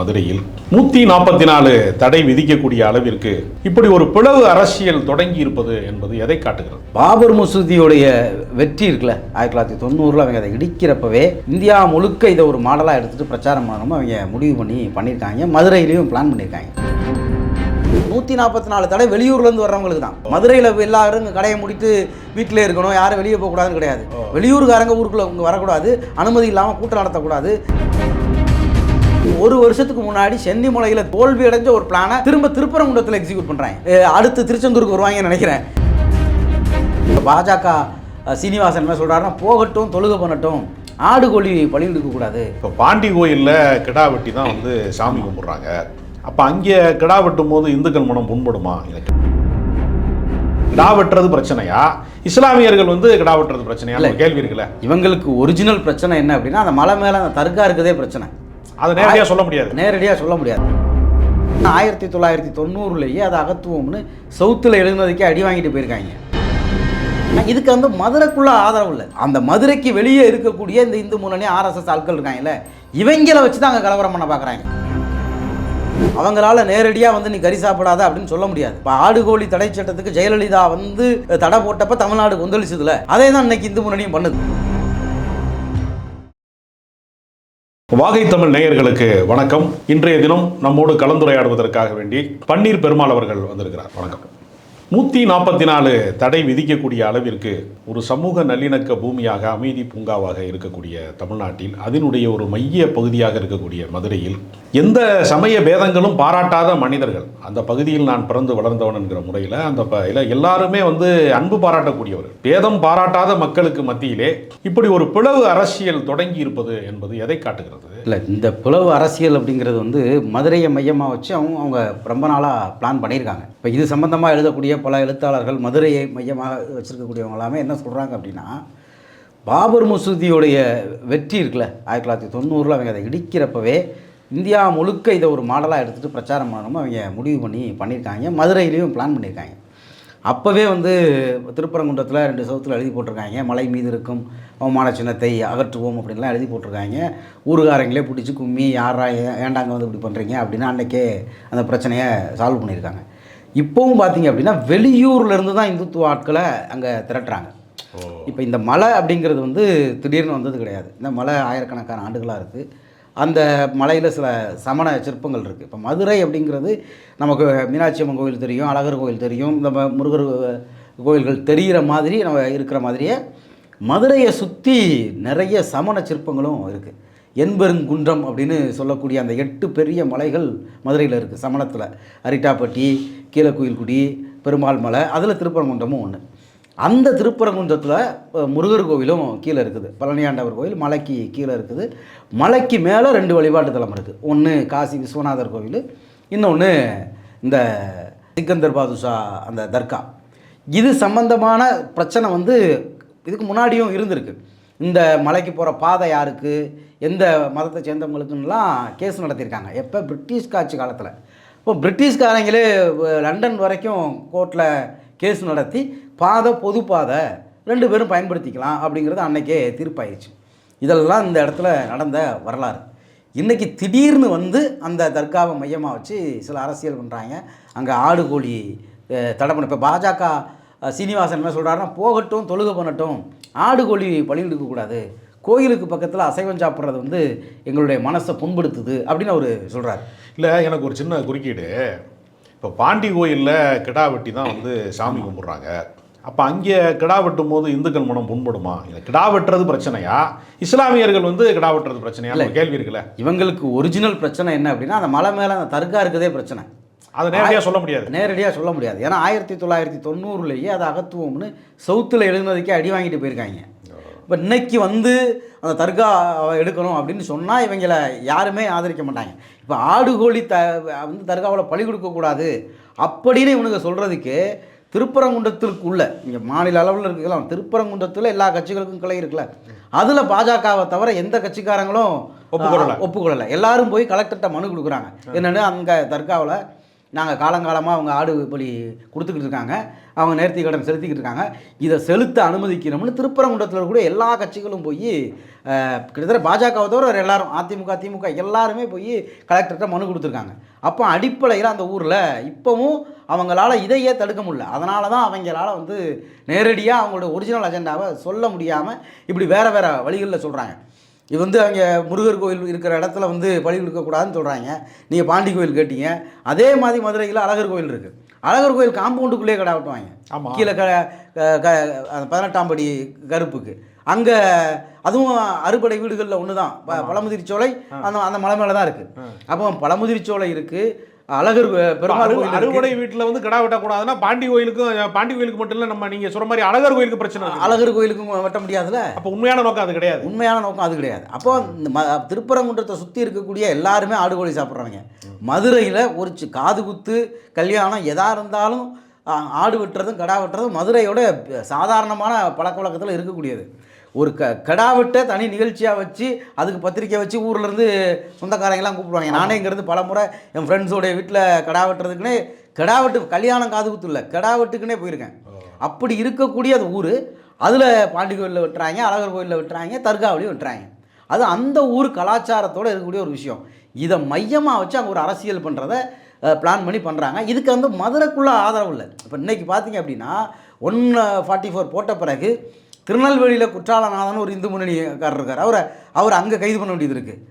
மதுரையில் நூத்தி நாற்பத்தி நாலு தடை விதிக்கக்கூடிய அளவிற்கு இப்படி ஒரு பிளவு அரசியல் தொடங்கி இருப்பது என்பது எதை காட்டுகிறது? பாபர் மசூதியோடைய வெற்றி இருக்குல்ல ஆயிரத்தி தொள்ளாயிரத்தி தொண்ணூறில் அவங்க அதை இடிக்கிறப்பவே இந்தியா முழுக்க இதை ஒரு மாடலாக எடுத்துகிட்டு பிரச்சாரம் பண்ணணும் அவங்க முடிவு பண்ணி பண்ணியிருக்காங்க. மதுரையிலையும் பிளான் பண்ணியிருக்காங்க. நூற்றி நாற்பத்தி நாலு தடை வெளியூர்லேருந்து வர்றவங்களுக்கு தான். மதுரையில் எல்லாரும் கடையை முடித்து வீட்டிலே இருக்கணும் யாரும் வெளியே போகக்கூடாதுன்னு கிடையாது. வெளியூருக்காரங்க ஊருக்குள்ள வரக்கூடாது அனுமதி இல்லாமல் கூட்டம் நடத்தக்கூடாது. ஒரு வருஷத்துக்கு முன்னாடி சென்னிமலையில் தோல்வி அடைஞ்ச ஒரு பிளானை திரும்ப திருப்பரங்குன்றத்தில் எக்ஸிக்யூட் பண்ணுறாங்க அடுத்து திருச்செந்தூருக்கு வருவாங்கன்னு நினைக்கிறேன். பாஜக சீனிவாசன் என்ன சொல்றாருன்னா போகட்டும் தொழுகை பண்ணட்டும். ஆடு கோழி பலி எடுக்கக்கூடாது இப்போ பாண்டி கோயில்ல கிடா வெட்டி தான் வந்து சாமி கும்பிடுறாங்க. அப்ப அங்கே கிடா வெட்டும் போது இந்துக்கள் மனம் புண்படுமா? எனக்கு கிடா வெட்டுறது பிரச்சனையா? இஸ்லாமியர்கள் வந்து கிடா வெட்டுறது பிரச்சனையா? கேள்வி இருக்குல்ல. இவங்களுக்கு ஒரிஜினல் பிரச்சனை என்ன அப்படின்னா அந்த மலை மேலே அந்த தர்கா இருக்கதே பிரச்சனை. அதை நேரடியா சொல்ல முடியாது. நேரடியாக சொல்ல முடியாது. ஆயிரத்தி தொள்ளாயிரத்தி தொண்ணூறுலேயே அது அகத்துவம்னு சவுத்தில் எழுதுனதுக்கே அடி வாங்கிட்டு போயிருக்காங்க. இதுக்கு வந்து மதுரைக்குள்ள ஆதரவு இல்லை. அந்த மதுரைக்கு வெளியே இருக்கக்கூடிய இந்த இந்து முன்னணி ஆர்எஸ்எஸ் ஆட்கள் இருக்காங்கல்ல இவங்கள வச்சு தான் அங்கே கலவரம் பண்ண பார்க்குறாங்க அவங்களால நேரடியாக வந்து நீ கறி சாப்பிடாத அப்படின்னு சொல்ல முடியாது. இப்போ ஆடு கோழி தடை சட்டத்துக்கு ஜெயலலிதா வந்து தடை போட்டப்ப தமிழ்நாடு கொந்தளிச்சதுல அதே தான் இன்னைக்கு இந்து முன்னணியும் பண்ணுது. வாகை தமிழ் நேயர்களுக்கு வணக்கம். இன்றைய தினம் நம்மோடு கலந்துரையாடுவதற்காக வேண்டி பன்னீர் பெருமாள் அவர்கள் வந்திருக்கிறார். வணக்கம். நூற்றி நாற்பத்தி நாலு தடை விதிக்கக்கூடிய அளவிற்கு ஒரு சமூக நல்லிணக்க பூமியாக அமைதி பூங்காவாக இருக்கக்கூடிய தமிழ்நாட்டில் அதனுடைய ஒரு மைய பகுதியாக இருக்கக்கூடிய மதுரையில் எந்த சமய பேதங்களும் பாராட்டாத மனிதர்கள். அந்த பகுதியில் நான் பிறந்து வளர்ந்தவன் என்கிற முறையில் அந்த ப எல்லாருமே வந்து அன்பு பாராட்டக்கூடியவர்கள் பேதம் பாராட்டாத மக்களுக்கு மத்தியிலே இப்படி ஒரு பிளவு அரசியல் தொடங்கி இருப்பது என்பது எதை காட்டுகிறது? இல்லை இந்த புலவு அரசியல் அப்படிங்கிறது வந்து மதுரையை மையமாக வச்சு அவங்க அவங்க ரொம்ப நாளாக பிளான் பண்ணியிருக்காங்க. இப்போ இது சம்பந்தமாக எழுதக்கூடிய பல எழுத்தாளர்கள் மதுரையை மையமாக வச்சுருக்கக்கூடியவங்க எல்லாமே என்ன சொல்கிறாங்க அப்படின்னா பாபர் மசூதியோடைய வெற்றி இருக்குல்ல ஆயிரத்தி தொள்ளாயிரத்தி தொண்ணூறில் அவங்க அதை இடிக்கிறப்பவே இந்தியா முழுக்க இதை ஒரு மாடலாக எடுத்துகிட்டு பிரச்சாரம் பண்ணணும் அவங்க முடிவு பண்ணி பண்ணியிருக்காங்க. மதுரையிலையும் பிளான் பண்ணியிருக்காங்க. அப்போவே வந்து திருப்பரங்குன்றத்தில் ரெண்டு சவுத்தில் எழுதி போட்டிருக்காங்க. மலை மீது இருக்கும் அவமான சின்னத்தை அகற்றுவோம் அப்படின்லாம் எழுதி போட்டிருக்காங்க. ஊருகாரங்களே பிடிச்சி கும்மி யாரா ஏ- ஏன்டாங்க வந்து இப்படி பண்ணுறீங்க அப்படின்னு அன்றைக்கே அந்த பிரச்சனையை சால்வ் பண்ணியிருக்காங்க. இப்போவும் பார்த்தீங்க அப்படின்னா வெளியூர்ல இருந்து தான் இந்துத்துவ ஆட்களை அங்கே திரட்டுறாங்க. இப்போ இந்த மலை அப்படிங்கிறது வந்து திடீர்னு வந்தது கிடையாது. இந்த மலை ஆயிரக்கணக்கான ஆண்டுகளாக இருக்குது அந்த மலையில் சில சமண சிற்பங்கள் இருக்குது இப்போ மதுரை அப்படிங்கிறது நமக்கு மீனாட்சி அம்மன் கோயில் தெரியும் அழகர் கோயில் தெரியும் நம்ம முருகர் கோயில்கள் தெரிகிற மாதிரி நம்ம இருக்கிற மாதிரியே மதுரையை சுற்றி நிறைய சமண சிற்பங்களும் இருக்குது என்பெருங்குன்றம் அப்படின்னு சொல்லக்கூடிய அந்த எட்டு பெரிய மலைகள் மதுரையில் இருக்குது சமணத்தில் அரிட்டாப்பட்டி கீழக்குயில்குடி பெருமாள் மலை அதில் திருப்பரங்குன்றமும் ஒன்று அந்த திருப்பரங்குன்றத்தில் முருகர் கோவிலும் கீழே இருக்குது. பழனியாண்டவர் கோவில் மலைக்கு கீழே இருக்குது. மலைக்கு மேலே ரெண்டு வழிபாட்டு தலம் இருக்குது ஒன்று காசி விஸ்வநாதர் கோவில் இன்னொன்று இந்த சிக்கந்தர் பாதுஷா அந்த தர்கா. இது சம்பந்தமான பிரச்சனை வந்து இதுக்கு முன்னாடியும் இருந்திருக்கு. இந்த மலைக்கு போகிற பாதை யாருக்கு எந்த மதத்தை சேர்ந்தவங்களுக்குன்னெலாம் கேஸ் நடத்தியிருக்காங்க. எப்போ பிரிட்டிஷ் காட்சி காலத்தில். இப்போ பிரிட்டிஷ்காரங்களே லண்டன் வரைக்கும் கோர்ட்டில் கேஸ் நடத்தி பாதை பொது பாதை ரெண்டு பேரும் பயன்படுத்திக்கலாம் அப்படிங்கிறது அன்னைக்கே தீர்ப்பாயிருச்சு இதெல்லாம் இந்த இடத்துல நடந்த வரலாறு. இன்றைக்கி திடீர்னு வந்து அந்த தர்காவை மையமாக வச்சு சில அரசியல் பண்ணுறாங்க அங்கே ஆடு கோழி அஹ், தடை பண்ண இப்போ பாஜக சீனிவாசன் என்ன சொல்கிறாருன்னா போகட்டும் தொழுக பண்ணட்டும். ஆடு கோழி பழி எடுக்கக்கூடாது கோயிலுக்கு பக்கத்தில் அசைவம் சாப்பிட்றது வந்து எங்களுடைய மனசை புண்படுத்துது அப்படின்னு அவர் சொல்கிறார் இல்லை எனக்கு ஒரு சின்ன குறுக்கீடு. இப்போ பாண்டி கோயில்ல கிடா வெட்டி தான் வந்து சாமி கும்பிடுறாங்க. அப்போ அங்கே கிடா வெட்டும் போது இந்துக்கள் மனம் புண்படுமா? இல்லை கிடா வெட்டுறது பிரச்சனையா? இஸ்லாமியர்கள் வந்து கிடா வெட்டுறது பிரச்சனையா? ஒரு கேள்வி இருக்குல்ல. இவங்களுக்கு ஒரிஜினல் பிரச்சனை என்ன அப்படின்னா அந்த மலை மேலே அந்த தர்கா இருக்கதே பிரச்சனை. அதை நேரடியாக சொல்ல முடியாது. நேரடியாக சொல்ல முடியாது. ஏன்னா ஆயிரத்தி தொள்ளாயிரத்தி தொண்ணூறுலேயே அது அகத்துவம்னு சவுத்தில் எழுதுனதுக்கே அடி வாங்கிட்டு போயிருக்காங்க. இப்போ இன்னைக்கு வந்து அந்த தர்கா எடுக்கணும் அப்படின்னு சொன்னால் இவங்களை யாருமே ஆதரிக்க மாட்டாங்க. இப்போ ஆடு கோழி த வந்து தர்காவில் பழி கொடுக்கக்கூடாது அப்படின்னு இவனுங்க சொல்கிறதுக்கு திருப்பரங்குன்றத்திற்குள்ள இங்கே மாநில அளவில் இருக்கலாம் திருப்பரங்குன்றத்தில் எல்லா கட்சிகளுக்கும் கிளை இருக்குல்ல. அதில் பாஜகவை தவிர எந்த கட்சிக்காரங்களும் ஒப்புக்கொள்ளல. ஒப்புக்கொள்ளலை. எல்லாரும் போய் கலெக்டர்கிட்ட மனு கொடுக்குறாங்க. என்னென்னு அங்கே தர்காவில் நாங்கள் காலங்காலமாக அவங்க ஆடு பலி கொடுத்துக்கிட்டு இருக்காங்க. அவங்க நேர்த்தி கடன் செலுத்திக்கிட்டு இருக்காங்க. இதை செலுத்த அனுமதிக்கணும்னு திருப்பரங்குன்றத்தில் கூட எல்லா கட்சிகளும் போய் கிட்டத்தட்ட பாஜகவை தவிர எல்லாரும் அதிமுக திமுக எல்லாருமே போய் கலெக்டர்கிட்ட மனு கொடுத்துருக்காங்க. அப்போ அடிப்படையில் அந்த ஊரில் இப்போவும் அவங்களால இதையே தடுக்க முடியல. அதனால தான் அவங்களால வந்து நேரடியாக அவங்களோட ஒரிஜினல் அஜெண்டாவை சொல்ல முடியாமல் இப்படி வேறு வேறு வழிகளில் சொல்கிறாங்க இது வந்து அங்கே முருகர் கோயில் இருக்கிற இடத்துல வந்து பலி கொடுக்கக்கூடாதுன்னு சொல்கிறாங்க நீங்கள் பாண்டி கோயில் கேட்டீங்க. அதே மாதிரி மதுரையில் அழகர் கோயில் இருக்குது அழகர் கோயில் காம்பவுண்டுக்குள்ளேயே கடை வெட்டுவாங்க ஆமா. கீழே க க- பதினெட்டாம் படி கருப்புக்கு. அங்கே அதுவும் அறுபடை வீடுகளில் ஒன்று தான் பழமுதிர்ச்சோலை அந்த அந்த மலை மேலே தான் இருக்குது அப்போ பழமுதிர்ச்சோலை இருக்குது அழகர் பெருமாள். அறுவடை வீட்டுல வந்து கிடா வெட்டக்கூடாதுன்னா பாண்டி கோயிலுக்கும் பாண்டி கோயிலுக்கு மட்டும் இல்ல நம்ம நீங்க சொல்ற மாதிரி அழகர் கோயிலுக்கு பிரச்சனை அழகர் கோயிலுக்கும் வெட்ட முடியாதுல்ல? அப்ப உண்மையான நோக்கம் அது கிடையாது. உண்மையான நோக்கம் அது கிடையாது. அப்போ இந்த ம திருப்பரங்குன்றத்தை சுற்றி இருக்கக்கூடிய எல்லாருமே ஆடு கோழி சாப்பிட்றவங்க மதுரையில் ஒரு காது குத்து கல்யாணம் எதா இருந்தாலும் ஆடு வெட்டுறதும் கடா வெட்டுறதும் மதுரையோட சாதாரணமான பழக்க வழக்கத்தில் இருக்கக்கூடியது. ஒரு க கடா வெட்ட தனி நிகழ்ச்சியாக வச்சு அதுக்கு பத்திரிக்கை வச்சு ஊர்ல இருந்து சொந்தக்காரங்கெல்லாம் கூப்பிடுவாங்க. நானே இங்கேருந்து பல முறை என் ஃப்ரெண்ட்ஸோடைய வீட்டில் கடா வெட்டுறதுக்குன்னே கடா வெட்டு கல்யாணம் காது குத்து இல்லை கடா வெட்டுக்குன்னே போயிருக்கேன். அப்படி இருக்கக்கூடிய அந்த ஊர் அதில் பாண்டி கோயிலில் வெட்டுறாங்க அழகர் கோயிலில் வெட்டுறாங்க தர்காவிலையும் வெட்டுறாங்க. அது அந்த ஊர் கலாச்சாரத்தோடு இருக்கக்கூடிய ஒரு விஷயம். இதை மையமாக வச்சு அங்கே ஒரு அரசியல் பண்ணுறத பிளான் பண்ணி பண்ணுறாங்க இதுக்கு வந்து மதுரைக்குள்ளே ஆதரவு இல்லை. இப்போ இன்னைக்கு பார்த்தீங்க அப்படின்னா ஒன் ஃபார்ட்டி ஃபோர் போட்ட பிறகு திருநெல்வேலியில் குற்றாலநாதன் ஒரு இந்து முன்னணிக்காரர் இருக்கார். அவரை அவர் அங்கே கைது பண்ண வேண்டியது இருக்குது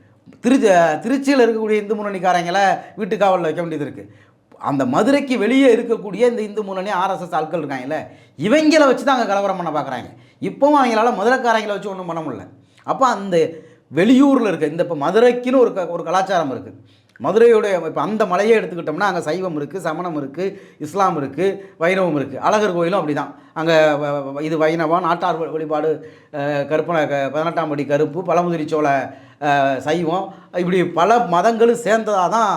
திருச்சி திருச்சியில் இருக்கக்கூடிய இந்து முன்னணிக்காரங்களை வீட்டு காவலில் வைக்க வேண்டியது இருக்குது அந்த மதுரைக்கு வெளியே இருக்கக்கூடிய இந்த இந்து முன்னணி ஆர்எஸ்எஸ் ஆட்கள் இருக்காங்கல்ல இவங்களை வச்சு தான் அங்கே கலவரம் பண்ண பார்க்குறாங்க இப்போவும் அவங்களால மதுரைக்காரங்களை வச்சு ஒன்றும் பண்ண முடியல. அப்போ அந்த வெளியூரில் இருக்க இந்த இப்போ மதுரைக்குன்னு ஒரு க- ஒரு கலாச்சாரம் இருக்குது மதுரையுடைய இப்போ அந்த மலையை எடுத்துக்கிட்டோம்னா அங்கே சைவம் இருக்குது சமணம் இருக்குது இஸ்லாம் இருக்குது வைணவம் இருக்குது அழகர் கோயிலும் அப்படி தான் அங்கே இது வைணவம் நாட்டார் வழிபாடு கருப்பனை பதினெட்டாம் படி கருப்பு பழமுதிரிச்சோள அஹ், சைவம். இப்படி பல மதங்களும் சேர்ந்ததாக தான்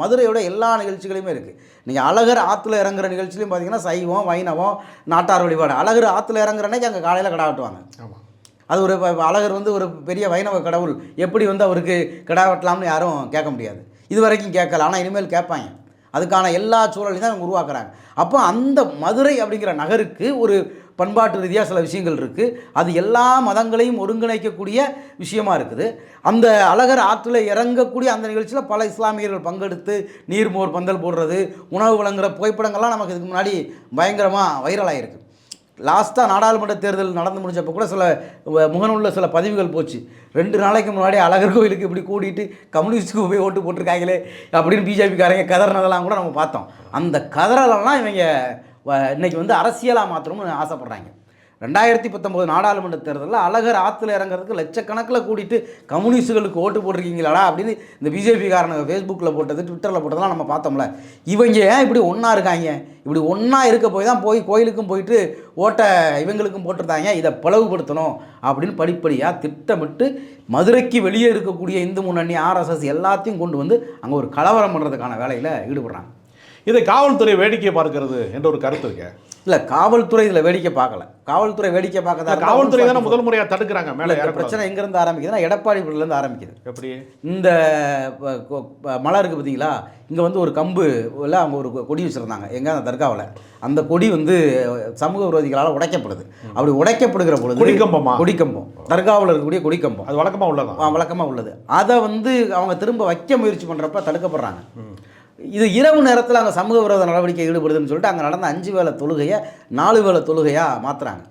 மதுரையோட எல்லா நிகழ்ச்சிகளுமே இருக்குது நீங்கள் அழகர் ஆற்றுல இறங்குற நிகழ்ச்சிலையும் பார்த்தீங்கன்னா சைவம் வைணவம் நாட்டார் வழிபாடு. அழகர் ஆற்றுல இறங்குற அன்னைக்கு அங்கே காலையில் கடா வெட்டுவாங்க ஆமா. அது ஒரு அழகர் வந்து ஒரு பெரிய வைணவ கடவுள். எப்படி வந்து அவருக்கு கிடா வெட்டலாம்னு யாரும் கேட்க முடியாது. இது வரைக்கும் கேட்கல. ஆனால் இனிமேல் கேட்பாங்க. அதுக்கான எல்லா சூழலையும் தான் இவங்க உருவாக்குறாங்க. அப்போ அந்த மதுரை அப்படிங்கிற நகருக்கு ஒரு பண்பாட்டு ரீதியாக சில விஷயங்கள் இருக்குது அது எல்லா மதங்களையும் ஒருங்கிணைக்கக்கூடிய விஷயமா இருக்குது. அந்த அழகர் ஆற்றில் இறங்கக்கூடிய அந்த நிகழ்ச்சியில் பல இஸ்லாமியர்கள் பங்கெடுத்து நீர்மோர் பந்தல் போடுறது உணவு வழங்குகிற புகைப்படங்கள்லாம் நமக்கு இதுக்கு முன்னாடி பயங்கரமாக வைரலாகிருக்கு லாஸ்ட்டாக நாடாளுமன்ற தேர்தல் நடந்து முடிஞ்சப்போ கூட சில முகநூலில் சில பதிவுகள் போச்சு. ரெண்டு நாளைக்கு முன்னாடி அழகர் கோயிலுக்கு இப்படி கூட்டிகிட்டு கம்யூனிஸ்ட்டுக்கு போய் ஓட்டு போட்டிருக்காங்களே அப்படின்னு பிஜேபிக்காரங்க கதறினதெல்லாம் கூட நம்ம பார்த்தோம். அந்த கதறலெல்லாம் இவங்க வ- இன்னைக்கு வந்து அரசியலாக மாற்றணும்னு ஆசைப்பட்றாங்க. ரெண்டாயிரத்தி பத்தொம்போது நாடாளுமன்ற தேர்தலில் அழகர் ஆற்றுல இறங்குறதுக்கு லட்சக்கணக்கில் கூட்டிட்டு கம்யூனிஸ்டுகளுக்கு ஓட்டு போட்டிருக்கீங்களாடா அப்படின்னு இந்த பிஜேபிக்காரனுங்க ஃபேஸ்புக்கில் போட்டது ட்விட்டரில் போட்டதெல்லாம் நம்ம பார்த்தோம்ல. இவங்க ஏன் இப்படி ஒன்றா இருக்காங்க? இப்படி ஒன்றா இருக்க போய் தான் போய் கோயிலுக்கும் போயிட்டு ஓட்டை இவங்களுக்கும் போட்டிருந்தாங்க. இதை பிளவுபடுத்தணும் அப்படின்னு படிப்படியாக திட்டமிட்டு மதுரைக்கு வெளியே இருக்கக்கூடிய இந்து முன்னணி ஆர்எஸ்எஸ் எல்லாத்தையும் கொண்டு வந்து அங்கே ஒரு கலவரம் பண்ணுறதுக்கான வேலையில் ஈடுபடுறாங்க. இதை காவல்துறை வேடிக்கை பார்க்கிறது என்ற ஒரு கருத்து இருக்கேன் இல்லை காவல்துறை இதில் வேடிக்கை பார்க்கல. காவல்துறை வேடிக்கை இருந்தா காவல்துறை தானே 144 முதல் முறையா தடுக்கிறாங்க மேல. பிரச்சனை எங்கேருந்து ஆரம்பிக்குதுன்னா எடப்பாடிபுரிலேருந்து ஆரம்பிக்குது. எப்படி? இந்த மலை இருக்குது பார்த்தீங்களா இங்கே வந்து ஒரு கம்பு இல்லை அவங்க ஒரு கொடி வச்சுருந்தாங்க. எங்கே? அந்த தர்காவில். அந்த கொடி வந்து சமூக விரோதிகளால் உடைக்கப்படுது. அப்படி உடைக்கப்படுகிற பொழுது கொடிக்கம்பமா? கொடிக்கம்பம். தர்காவில் இருக்கக்கூடிய கொடிக்கம்பம். அது வழக்கமா உள்ளதான் வழக்கமாக உள்ளது. அதை வந்து அவங்க திரும்ப வைக்க முயற்சி பண்ணுறப்ப தடுக்கப்படுறாங்க. இது இரவு நேரத்தில் அங்கே சமூக விரோத நடவடிக்கை ஈடுபடுதுன்னு சொல்லிட்டு அங்கே நடந்த அஞ்சு வேளை தொழுகையை நாலு வேளை தொழுகையாக மாற்றுறாங்க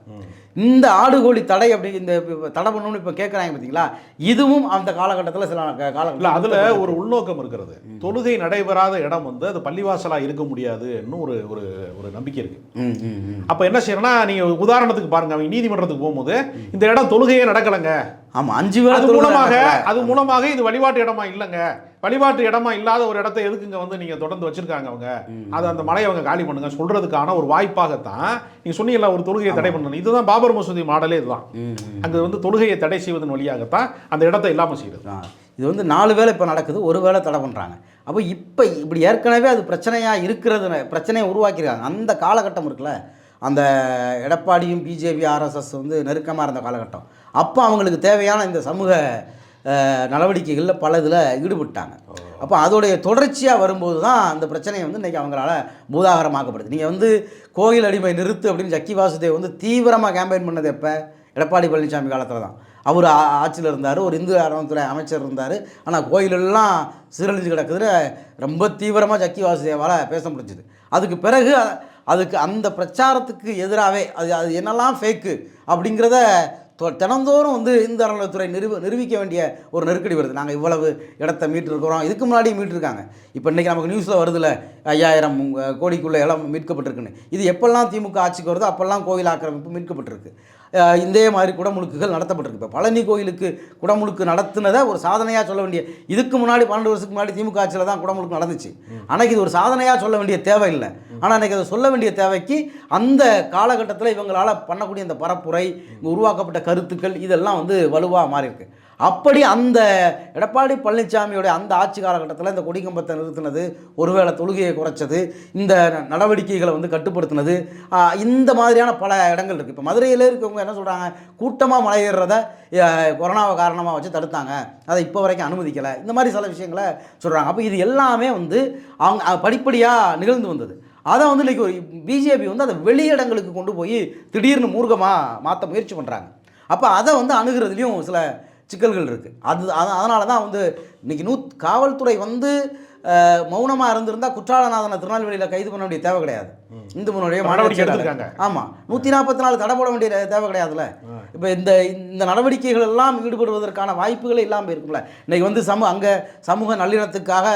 இந்த ஆடு கோழி தடை அப்படி இந்த தடை பண்ணணும்னு இப்போ கேட்குறாங்க பார்த்தீங்களா இதுவும் அந்த காலகட்டத்தில் சில இல்ல காலகட்டத்தில் அதுல ஒரு உள்நோக்கம் இருக்கிறது. தொழுகை நடைபெறாத இடம் வந்து அது பள்ளிவாசலா இருக்க முடியாதுன்னு ஒரு ஒரு ஒரு நம்பிக்கை இருக்கு. ம் ம் ம். அப்ப என்ன செய்யறோம்னா நீங்க உதாரணத்துக்கு பாருங்க அவங்க நீதிமன்றத்துக்கு போகும்போது இந்த இடம் தொழுகையே நடக்கலங்க. ஆமாம் அஞ்சு தொழுகை மூலமாக. அது மூலமாக இது வழிபாட்டு இடமா இல்லைங்க. வழிபாட்டு இடமா இல்லாத ஒரு இடத்த எதுக்குங்க வந்து நீங்க தொடர்ந்து வச்சிருக்காங்க அவங்க? அது அந்த மலையை அவங்க காலி பண்ணுங்க சொல்றதுக்கான ஒரு வாய்ப்பாகத்தான் நீங்க சொன்னீங்கல்ல ஒரு தொழுகையை தடை பண்ணணும். இதுதான் பாபர் மசூதி மாடலே இதுதான். அங்க வந்து தொழுகையை தடை செய்வதன் வழியாகத்தான் அந்த இடத்தை இல்லாம செய்யுது ஆ, இது வந்து நாலு வேளை இப்போ நடக்குது ஒரு வேளை தடை பண்ணுறாங்க அப்போ இப்போ இப்படி ஏற்கனவே அது பிரச்சனையாக இருக்கிறது பிரச்சனையை உருவாக்கியிருக்காங்க. அந்த காலகட்டம் இருக்குல்ல அந்த எடப்பாடியும் பிஜேபி ஆர்எஸ்எஸ் வந்து நெருக்கமாக இருந்த காலகட்டம். அப்போ அவங்களுக்கு தேவையான இந்த சமூக நடவடிக்கைகளில் பல இதில் ஈடுபட்டாங்க. அப்போ அதோடைய தொடர்ச்சியாக வரும்போது தான் அந்த பிரச்சனையை வந்து இன்றைக்கி அவங்களால பூதாகரமாக்கப்படுது. நீங்கள் வந்து கோயில் அடிமை நிறுத்து அப்படின்னு ஜக்கி வாசுதேவ் வந்து தீவிரமாக கேம்பெயின் பண்ணது எப்போ? எடப்பாடி பழனிசாமி காலத்தில் தான். அவர் ஆட்சியில் இருந்தார் ஒரு இந்து அறநிலைத்துறை அமைச்சர் இருந்தார். ஆனால் கோயிலெல்லாம் சீரழிஞ்சு கிடக்குதுன்னு ரொம்ப தீவிரமாக ஜக்கி வாசுதேவால் பேச முடிஞ்சுது. அதுக்கு பிறகு அதுக்கு அந்த பிரச்சாரத்துக்கு எதிராகவே அது அது என்னெல்லாம் ஃபேக்கு அப்படிங்கிறத தினந்தோறும் வந்து இந்து அறநிலையத்துறை நிரூப நிரூபிக்க வேண்டிய ஒரு நெருக்கடி வருது. நாங்கள் இவ்வளவு இடத்த மீட்டிருக்கிறோம் இதுக்கு முன்னாடி மீட்டிருக்காங்க. இப்போ இன்றைக்கி நமக்கு நியூஸில் வருதுல ஐயாயிரம் கோடிக்குள்ளே இடம் மீட்கப்பட்டிருக்குன்னு. இது எப்பெல்லாம் திமுக ஆட்சிக்கு வருதோ அப்போல்லாம் கோயில் ஆக்கிரமிப்பு மீட்கப்பட்டிருக்கு. இதே மாதிரி குடமுழுக்குகள் நடத்தப்பட்டிருக்கு. இப்போ பழனி கோயிலுக்கு குடமுழுக்கு நடத்துனதை ஒரு சாதனையாக சொல்ல வேண்டிய இதுக்கு முன்னாடி பன்னெண்டு வருஷத்துக்கு முன்னாடி திமுக ஆட்சியில் தான் குடமுழுக்கு நடந்துச்சு. அன்னைக்கு இது ஒரு சாதனையாக சொல்ல வேண்டிய தேவை இல்லை ஆனால் அன்றைக்கி அதை சொல்ல வேண்டிய தேவைக்கு அந்த காலகட்டத்தில் இவங்களால் பண்ணக்கூடிய இந்த பரப்புரை உருவாக்கப்பட்ட கருத்துக்கள் இதெல்லாம் வந்து வலுவாக மாறியிருக்கு. அப்படி அந்த எடப்பாடி பழனிசாமியோட அந்த ஆட்சி காலகட்டத்தில் இந்த கொடிக்கம்பத்தை நிறுத்தினது ஒருவேளை தொழுகையை குறைச்சது இந்த ந- நடவடிக்கைகளை வந்து கட்டுப்படுத்தினது இந்த மாதிரியான பல இடங்கள் இருக்குது இப்போ மதுரையில் இருக்கவங்க என்ன சொல்கிறாங்க கூட்டமாக மலை ஏறுறத கொரோனாவை காரணமாக வச்சு தடுத்தாங்க. அதை இப்போ வரைக்கும் அனுமதிக்கலை. இந்த மாதிரி சில விஷயங்களை சொல்கிறாங்க அப்போ இது எல்லாமே வந்து அவங்க படிப்படியாக நிகழ்ந்து வந்தது. அதை வந்து இன்றைக்கி ஒரு பிஜேபி வந்து அதை வெளியிடங்களுக்கு கொண்டு போய் திடீர்னு மூர்க்கமாக மாற்ற முயற்சி பண்ணுறாங்க அப்போ அதை வந்து அணுகிறதுலையும் சில சிக்கல்கள் இருக்குது அது அதனால தான் வந்து இன்றைக்கி நூ காவல்துறை வந்து மௌனமாக இருந்திருந்தால் குற்றாலநாதனை திருநெல்வேலியில் கைது பண்ண வேண்டிய தேவை கிடையாது. இந்து முன்னுடைய நடவடிக்கை. ஆமாம் நூற்றி நாற்பத்தி நாலு தடை போட வேண்டிய தேவை கிடையாதுல்ல. இப்போ இந்த இந்த நடவடிக்கைகள் எல்லாம் ஈடுபடுவதற்கான வாய்ப்புகளே இல்லாமல் இருக்கும்ல இன்னைக்கு வந்து சமூக அங்கே சமூக நல்லிணத்துக்காக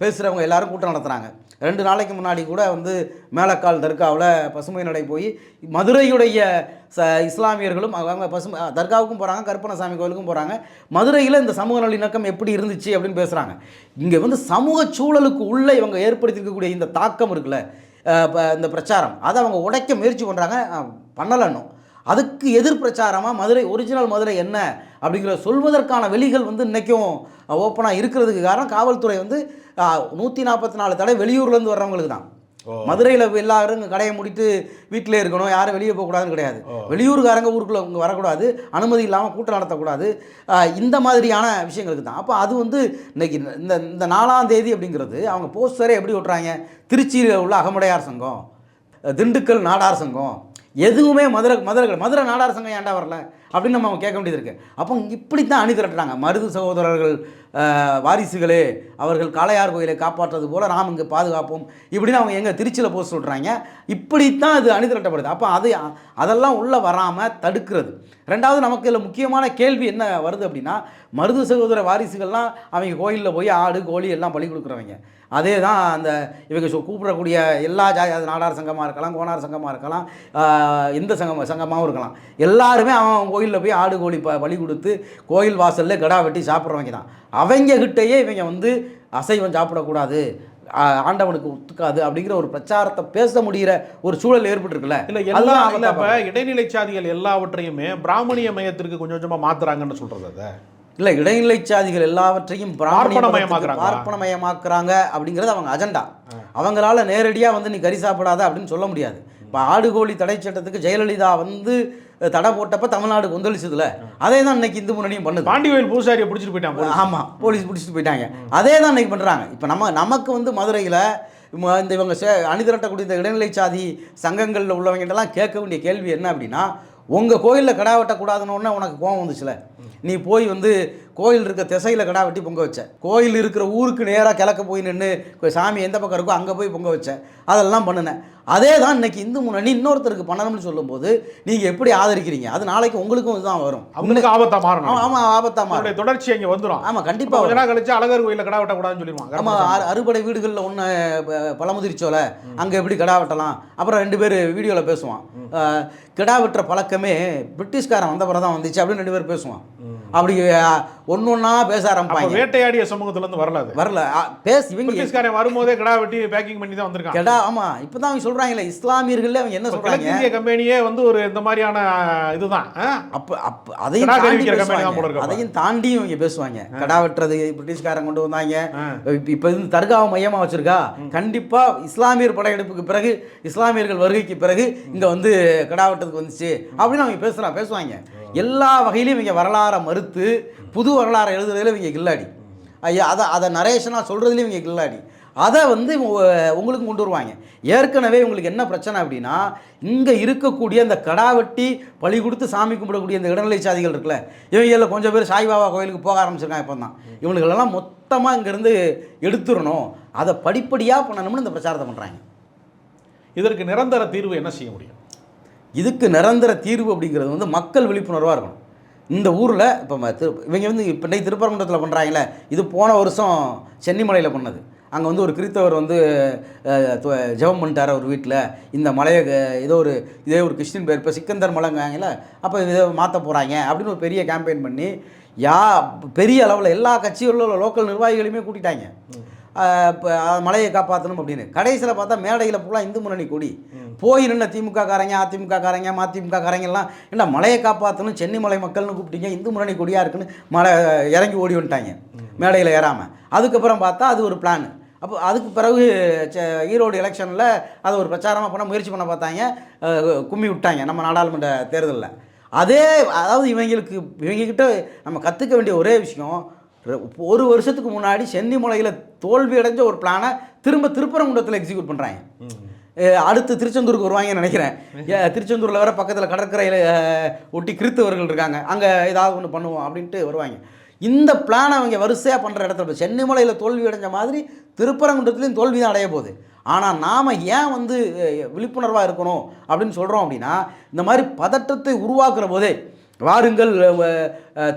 பேசுகிறவங்க எல்லாரும் கூட்டம் நடத்துகிறாங்க ரெண்டு நாளைக்கு முன்னாடி கூட வந்து மேலக்கால் தர்காவில் பசுமை நடை போய் மதுரையுடைய ச இஸ்லாமியர்களும் அவங்க பசுமை தர்காவுக்கும் போகிறாங்க கருப்பணசாமி கோயிலுக்கும் போகிறாங்க மதுரையில் இந்த சமூக நல்லிணக்கம் எப்படி இருந்துச்சு அப்படின்னு பேசுகிறாங்க இங்கே வந்து சமூக சூழலுக்கு உள்ளே இவங்க ஏற்படுத்தியிருக்கக்கூடிய இந்த தாக்கம் இருக்குல்ல ப- இந்த பிரச்சாரம். அதை அவங்க உடைக்க முயற்சி பண்ணுறாங்க பண்ணலன்னும் அதுக்கு எதிர் பிரச்சாரமாக மதுரை ஒரிஜினல் மதுரை என்ன? அப்படிங்கிற சொல்வதற்கான வெளிகள் வந்து இன்றைக்கும் ஓப்பனாக இருக்கிறதுக்கு காரணம் காவல்துறை வந்து நூற்றி நாற்பத்தி நாலு தடை வெளியூர்லேருந்து வர்றவங்களுக்கு தான். மதுரையில் எல்லாரும் இங்கே கடையை மூடிட்டு வீட்டிலே இருக்கணும் யாரும் வெளியே போகக்கூடாதுன்னு கிடையாது. வெளியூர்காரங்க ஊருக்குள்ளே இங்கே வரக்கூடாது அனுமதி இல்லாமல் கூட்டம் நடத்தக்கூடாது. இந்த மாதிரியான விஷயங்களுக்கு தான். அப்போ அது வந்து இன்னைக்கு இந்த இந்த நாலாம் தேதி அப்படிங்கிறது அவங்க போஸ்டரே எப்படி ஒட்டுறாங்க? திருச்சியில் உள்ள அகமுடையார் சங்கம் திண்டுக்கல் நாடார் சங்கம் எதுவுமே மதுரை மதுரை மதுரை நாடார் சங்கம் ஏன்டா வரல? அப்படின்னு நம்ம கேட்க வேண்டியது இருக்குது அப்போ இப்படி தான் அணி திரட்டுறாங்க. மருது சகோதரர்கள் வாரிசுகளே அவர்கள் காளையார் கோயிலை காப்பாற்றுறது போல் நாம் இங்கே பாதுகாப்போம். இப்படின்னு அவங்க எங்கே திருச்சியில் போக சொல்கிறாங்க இப்படித்தான் இது அணிதிரட்டப்படுது. அப்போ அது அதெல்லாம் உள்ளே வராமல் தடுக்கிறது. ரெண்டாவது நமக்கு இதில் முக்கியமான கேள்வி என்ன வருது அப்படின்னா மருது சகோதர வாரிசுகள்லாம் அவங்க கோயிலில் போய் ஆடு கோழி எல்லாம் பலி கொடுக்குறவங்க. அதே தான் அந்த இவங்க சொ- கூப்பிடக்கூடிய எல்லா ஜாதி அது நாடார் சங்கமாக இருக்கலாம் கோனார் சங்கமாக இருக்கலாம் இந்த சங்கம் சங்கமாகவும் இருக்கலாம். எல்லாருமே அவன் அவன் கோயிலில் போய் ஆடு கோழி ப பலி கொடுத்து கோயில் வாசலில் கடா வெட்டி சாப்பிட்றவங்க தான். அவங்க கிட்டேயே இவங்க வந்து அசைவம் சாப்பிடக்கூடாது ஆண்டவனுக்கு ஒத்துக்காது அப்படிங்கிற ஒரு பிரச்சாரத்தை பேச முடிகிற ஒரு சூழல் ஏற்பட்டுருக்குல்ல. இல்ல எல்லா அதுதான் இல்ல இப்ப. இடைநிலை சாதிகள் எல்லாவற்றையுமே பிராமணிய மையத்திற்கு கொஞ்சம் கொஞ்சமா மாத்துறாங்கன்னு சொல்றது அதை. இல்லை இடைநிலை சாதிகள் எல்லாவற்றையும். பார்ப்பனமயமாக்குறாங்க அப்படிங்கிறது அவங்க அஜெண்டா. அவங்களால நேரடியாக வந்து நீ கறி சாப்பிடாத அப்படின்னு சொல்ல முடியாது. இப்போ ஆடு கோழி தடை சட்டத்துக்கு ஜெயலலிதா வந்து தடை போட்டப்ப தமிழ்நாடு கொந்தளிச்சதுல. அதே தான் இன்னைக்கு இந்து முன்னணியும் பண்ணுது. பாண்டி கோயில் பூசாரியை பிடிச்சிட்டு போயிட்டான் போலீஸ். ஆமாம் போலீஸ் பிடிச்சிட்டு போயிட்டாங்க. அதே தான் இன்னைக்கு பண்ணுறாங்க இப்போ நம்ம நமக்கு வந்து மதுரையில் இந்த இவங்க சே அணி திரட்டக்கூடிய இந்த இடைநிலை சாதி சங்கங்களில் உள்ளவங்ககிட்டலாம் கேட்க வேண்டிய கேள்வி என்ன அப்படின்னா உங்கள் கோயிலில் கடா வெட்டக்கூடாதுன்னு உனக்கு கோவம் வந்துச்சுல. நீ போய் வந்து கோயில் இருக்க திசையில் கடா வெட்டி பொங்க வச்ச கோயில் இருக்கிற ஊருக்கு நேராக கிழக்க போய் நின்று சாமி எந்த பக்கம் இருக்கோ அங்கே போய் பொங்க வச்ச அதெல்லாம் பண்ணினேன். அதே தான் இன்னைக்கு இந்து முன்னணி இன்னொருத்தருக்கு பண்ணணும்னு சொல்லும்போது நீங்கள் எப்படி ஆதரிக்கிறீங்க? அது நாளைக்கு உங்களுக்கும் இதுதான் வரும். அவங்களுக்கு ஆபத்தா மாறணும். ஆமாம் ஆபத்தாக மாறும் தொடர்ச்சி அங்க வந்துரும். ஆமாம் கண்டிப்பாக கொஞ்ச நாள் கழிச்சு அழகர் கோயில்ல கடா வெட்டக்கூடாதுன்னு சொல்லிடுவாங்க. ஆமாம் அறு அறுபடை வீடுகளில் ஒன்று பழமுதிர்ச்சோலை அங்கே எப்படி கிடா வெட்டலாம்? அப்புறம் ரெண்டு பேர் வீடியோவில் பேசுவான். கிடா வெட்டுற பழக்கமே பிரிட்டிஷ்காரன் வந்த பிறகு தான் வந்துச்சு அப்படின்னு ரெண்டு பேர் பேசுவான். அப்படி ஒன்று ஒன்றா பேச ஆரம்பிப்பாங்க. வேட்டையாடிய சமூகத்துல இருந்து வரல. அது வரல பேச இவங்க வரும்போதே கடா வெட்டி பேக்கிங் பண்ணி தான் வந்திருக்கான். கெடா ஆமாம் இப்போ தான் அவங்க சொல்கிறாங்களே இஸ்லாமியர்களே அவங்க என்ன இப்ப சொல்கிறாங்க கிழக்கிந்திய கம்பெனியே வந்து ஒரு இந்த மாதிரியான இதுதான்? அப்போ அப்போ அதையும் தாண்டி. அதையும் தாண்டியும் இவங்க பேசுவாங்க. கடா வெட்டுறது பிரிட்டிஷ்காரன் கொண்டு வந்தாங்க. இப்ப- இந்த தர்காவை மையமாக வச்சிருக்கா? கண்டிப்பா இஸ்லாமியர் படையெடுப்புக்கு பிறகு இஸ்லாமியர்கள் வருகைக்கு பிறகு இங்க வந்து கடா வெட்டுறதுக்கு வந்துச்சு. அப்படின்னு அவங்க பேசுறான் பேசுவாங்க. எல்லா வகையிலையும் இவங்க வரலாறை மறுத்து புது வரலாறை எழுதுறதுல இவங்க கில்லாடி. ஐயா அதை அதை நரேஷனாக சொல்கிறதுலையும் இவங்க கில்லாடி. அதை வந்து உங்களுக்கு கொண்டு வருவாங்க. ஏற்கனவே உங்களுக்கு என்ன பிரச்சனை அப்படின்னா இங்கே இருக்கக்கூடிய இந்த கடாவெட்டி பழி கொடுத்து சாமி கும்பிடக்கூடிய இந்த இடநிலை சாதிகள் இருக்குல்ல இவங்களில் கொஞ்சம் பேர் சாய்பாபா கோயிலுக்கு போக ஆரம்பிச்சிருக்காங்க இப்போ தான் இவனுங்களெல்லாம் மொத்தமாக இங்கேருந்து எடுத்துடணும். அதை படிப்படியாக பண்ணணும்னு இந்த பிரச்சாரத்தை பண்ணுறாங்க இதற்கு நிரந்தர தீர்வு என்ன செய்ய முடியும்? இதுக்கு நிரந்தர தீர்வு அப்படிங்கிறது வந்து மக்கள் விழிப்புணர்வாக இருக்கணும். இந்த ஊரில் இப்போ திரு இவங்க வந்து இப்போ இன்னைக்கு திருப்பரங்குன்றத்தில் பண்ணுறாங்களே இது போன வருஷம் சென்னிமலையில் பண்ணது. அங்கே வந்து ஒரு கிறித்தவர் வந்து ஜெபம் பண்ணிட்டார் ஒரு வீட்டில் இந்த மலையை ஏதோ ஒரு இதே ஒரு கிறிஸ்டின் பேர் இப்போ சிக்கந்தர் மலைங்காங்கல்ல அப்போ இதை மாற்ற போகிறாங்க அப்படின்னு ஒரு பெரிய கேம்பெயின் பண்ணி யா பெரிய அளவில் எல்லா கட்சிகளில் உள்ள லோக்கல் நிர்வாகிகளையுமே கூட்டிட்டாங்க. மலையை காப்பாற்றணும் அப்படின்னு. கடைசியில் பார்த்தா மேடையில் ஃபுல்லாக இந்து முன்னணி கொடி. போய் நின்ன திமுக காரங்க அதிமுக காரங்க மதிமுக காரங்க எல்லாம் என்ன மலையை காப்பாற்றணும் சென்னை மலை மக்கள்னு கூப்பிட்டீங்க இந்து முன்னணி கொடியாக இருக்குன்னு மலை இறங்கி ஓடி வந்துட்டாங்க. மேடையில் ஏறாமல் அதுக்கப்புறம் பார்த்தா அது ஒரு பிளான் அப்போ அதுக்கு பிறகு செ- ஈரோடு எலெக்ஷனில் அதை ஒரு பிரச்சாரமாக பண்ண முயற்சி பண்ண பார்த்தாங்க. கும்மி விட்டாங்க நம்ம நாடாளுமன்ற தேர்தலில். அதே அதாவது இவங்களுக்கு இவங்ககிட்ட நம்ம கற்றுக்க வேண்டிய ஒரே விஷயம் ஒரு வருஷத்துக்கு முன்னாடி சென்னிமலையில் தோல்வி அடைஞ்ச ஒரு பிளானை திரும்ப திருப்பரங்குன்றத்தில் எக்ஸிக்யூட் பண்ணுறாங்க அடுத்து திருச்செந்தூருக்கு வருவாங்கன்னு நினைக்கிறேன். திருச்செந்தூரில் வேற பக்கத்தில் கடற்கரையில் ஒட்டி கிறித்தவர்கள் இருக்காங்க. அங்கே ஏதாவது ஒன்று பண்ணுவோம் அப்படின்ட்டு வருவாங்க. இந்த பிளானை அவங்க வரிசையாக பண்ணுற இடத்துல சென்னிமலையில் தோல்வி அடைஞ்ச மாதிரி திருப்பரங்குன்றத்துலேயும் தோல்வி தான் அடைய போகுது. ஆனால் நாம் ஏன் வந்து விழிப்புணர்வாக இருக்கணும் அப்படின்னு சொல்கிறோம் அப்படின்னா இந்த மாதிரி பதட்டத்தை உருவாக்குற போதே வாருங்கள்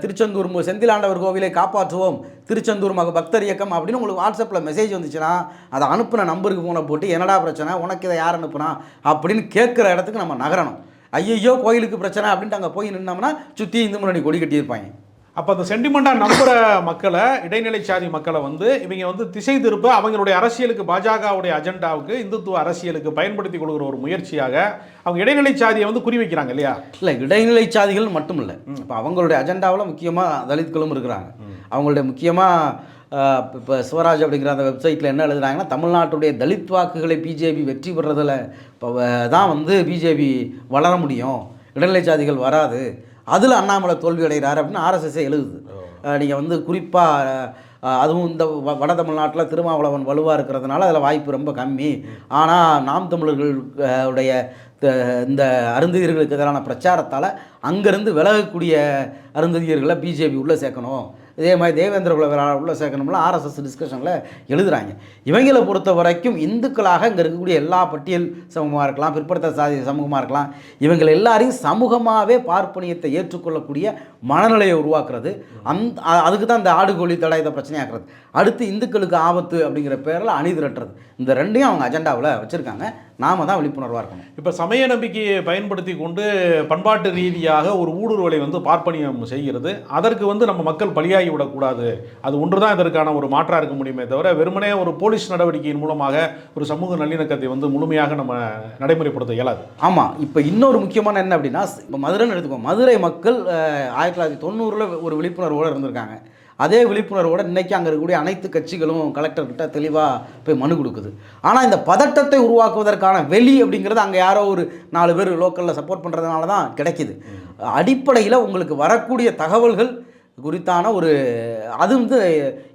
திருச்செந்தூர் செந்திலாண்டவர் கோவிலை காப்பாற்றுவோம். திருச்செந்தூர் மக பக்தர் இயக்கம் அப்படின்னு உங்களுக்கு வாட்ஸ்அப்பில் மெசேஜ் வந்துச்சுன்னா அதை அனுப்புன நம்பருக்கு ஃபோனை போட்டு என்னடா பிரச்சனை? உனக்கு இதை யார் அனுப்புனா? அப்படின்னு கேட்குற இடத்துக்கு நம்ம நகரணும். ஐயையோ கோயிலுக்கு பிரச்சனை அப்படின்ட்டு அங்கே போய் நின்னோம்னா சுற்றி இந்து முன்னணி கொடி கட்டியிருப்பாங்க. அப்போ அந்த சென்டிமெண்ட்டாக நம்புகிற மக்களை இடைநிலை சாதி மக்களை வந்து இவங்க வந்து திசை திருப்ப அவங்களுடைய அரசியலுக்கு பாஜகவுடைய அஜெண்டாவுக்கு இந்துத்துவ அரசியலுக்கு பயன்படுத்தி கொடுக்குற ஒரு முயற்சியாக அவங்க இடைநிலை சாதியை வந்து குறி வைக்கிறாங்க இல்லையா? இல்லை இடைநிலை சாதிகள் மட்டும் இல்லை இப்போ அவங்களுடைய அஜெண்டாவில் முக்கியமாக தலித்களும் இருக்கிறாங்க. அவங்களுடைய முக்கியமாக இப்போ சிவராஜ் அப்படிங்கிற அந்த வெப்சைட்டில் என்ன எழுதுறாங்கன்னா தமிழ்நாட்டுடைய தலித் வாக்குகளை பிஜேபி வெற்றி பெறுறதில் இப்போ தான் வந்து பிஜேபி வளர முடியும். இடைநிலை சாதிகள் வராது. அதில் அண்ணாமலை தோல்வி அடைகிறார் அப்படின்னு ஆர்எஸ்எஸ்ஸே எழுதுது. நீங்கள் வந்து குறிப்பாக அதுவும் இந்த வ- வட தமிழ்நாட்டில் திருமாவளவன் வலுவாக இருக்கிறதுனால அதில் வாய்ப்பு ரொம்ப கம்மி. ஆனால் நாம் தமிழர்கள் அஹ், உடைய த- இந்த அருந்ததியர்களுக்கு எதிரான பிரச்சாரத்தால் அங்கேருந்து விலகக்கூடிய அருந்ததியர்களை பிஜேபி உள்ளே சேர்க்கணும். இதே மாதிரி தேவேந்திர குல உள்ள சேர்க்கணும்ல ஆர்எஸ்எஸ் டிஸ்கஷனில் எழுதுறாங்க. இவங்களை பொறுத்த வரைக்கும் இந்துக்களாக இங்கே இருக்கக்கூடிய எல்லா பட்டியல் சமூகமாக இருக்கலாம் பிற்படுத்த சாதி சமூகமாக இருக்கலாம் இவங்க எல்லாரையும் சமூகமாகவே பார்ப்பனியத்தை ஏற்றுக்கொள்ளக்கூடிய மனநிலையை உருவாக்குறது. அந்த அதுக்கு தான் இந்த ஆடு கோழி தடை இதை பிரச்சனையாக்குறது. அடுத்து இந்துக்களுக்கு ஆபத்து அப்படிங்கிற பேரில் அணி திரட்டுறது இந்த ரெண்டையும் அவங்க அஜெண்டாவில் வச்சுருக்காங்க. நாம தான் விழிப்புணர்வாக இருக்கணும். இப்போ சமய நம்பிக்கையை பயன்படுத்தி கொண்டு பண்பாட்டு ரீதியாக ஒரு ஊடுருவலை வந்து பார்ப்பனியம் செய்கிறது. அதற்கு வந்து நம்ம மக்கள் பலியாகி விடக்கூடாது. அது ஒன்று தான் இதற்கான ஒரு மாற்றாக இருக்க முடியுமே தவிர வெறுமனே ஒரு போலீஸ் நடவடிக்கையின் மூலமாக ஒரு சமூக நல்லிணக்கத்தை வந்து முழுமையாக நம்ம நடைமுறைப்படுத்த இயலாது. ஆமாம் இப்போ இன்னொரு முக்கியமான என்ன அப்படின்னா இப்போ மதுரைன்னு எடுத்துக்கோ மதுரை மக்கள் ஆயிரத்தி தொள்ளாயிரத்தி தொண்ணூறில் ஒரு விழிப்புணர்வோடு இருந்திருக்காங்க. அதே விழிப்புணர்வோட இன்றைக்கி அங்கே இருக்கக்கூடிய அனைத்து கட்சிகளும் கலெக்டர்கிட்ட தெளிவாக போய் மனு கொடுக்குது. ஆனால் இந்த பதட்டத்தை உருவாக்குவதற்கான வெளி அப்படிங்கிறது அங்கே யாரோ ஒரு நாலு பேர் லோக்கலில் சப்போர்ட் பண்ணுறதுனால தான் கிடைக்கிது. அடிப்படையில் உங்களுக்கு வரக்கூடிய தகவல்கள் குறித்தான ஒரு அது வந்து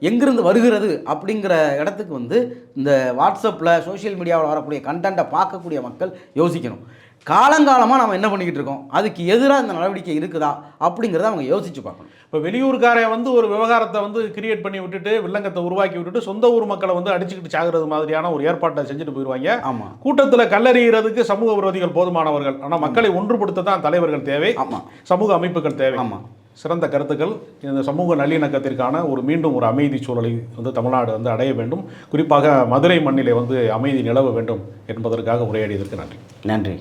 எங்கிருந்து வருகிறது அப்படிங்கிற இடத்துக்கு வந்து இந்த வாட்ஸ்அப்பில் சோஷியல் மீடியாவில் வரக்கூடிய கண்டென்ட்டை பார்க்கக்கூடிய மக்கள் யோசிக்கணும். காலங்காலமாக நம்ம என்ன பண்ணிக்கிட்டு இருக்கோம்? அதுக்கு எதிராக இந்த நடவடிக்கை இருக்குதா? அப்படிங்கிறத அவங்க யோசிச்சு பார்க்கணும். இப்போ வெளியூர்காரன் வந்து ஒரு விவகாரத்தை வந்து கிரியேட் பண்ணி விட்டுட்டு வில்லங்கத்தை உருவாக்கி விட்டுட்டு சொந்த ஊர் மக்களை வந்து அடிச்சுக்கிட்டு சாகுறது மாதிரியான ஒரு ஏற்பாட்டை செஞ்சுட்டு போயிடுவாங்க ஆமாம் கூட்டத்தில் கல்லறிகிறதுக்கு சமூக விரோதிகள் போதுமானவர்கள். ஆனால் மக்களை ஒன்றுபடுத்த தான் தலைவர்கள் தேவை. ஆமாம் சமூக அமைப்புகள் தேவை. ஆமாம் சிறந்த கருத்துக்கள் இந்த சமூக நல்லிணக்கத்திற்கான ஒரு மீண்டும் ஒரு அமைதி சூழலை வந்து தமிழ்நாடு வந்து அடைய வேண்டும். குறிப்பாக மதுரை மண்ணிலே வந்து அமைதி நிலவ வேண்டும் என்பதற்காக உரையாடியதற்கு நன்றி. நன்றி.